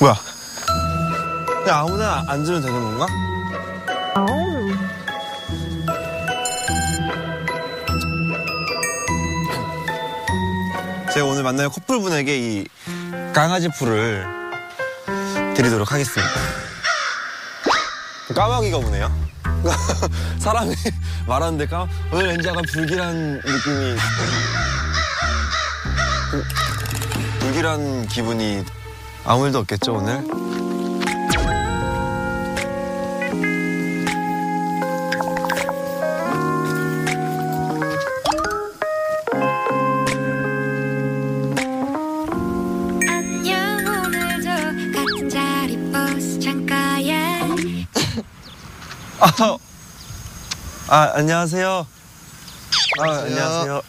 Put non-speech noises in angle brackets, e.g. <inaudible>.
뭐야? 그냥 아무나 앉으면 되는 건가? 제가 오늘 만날 커플분에게 이 강아지 풀을 드리도록 하겠습니다. 까마귀가 오네요. <laughs> 사람이 말하는데 까 오늘 왠지 약간 불길한 느낌이 불- 불길한 기분이 아무 일도 없겠죠 오늘? 아, 아 안녕하세요. 아 안녕하세요.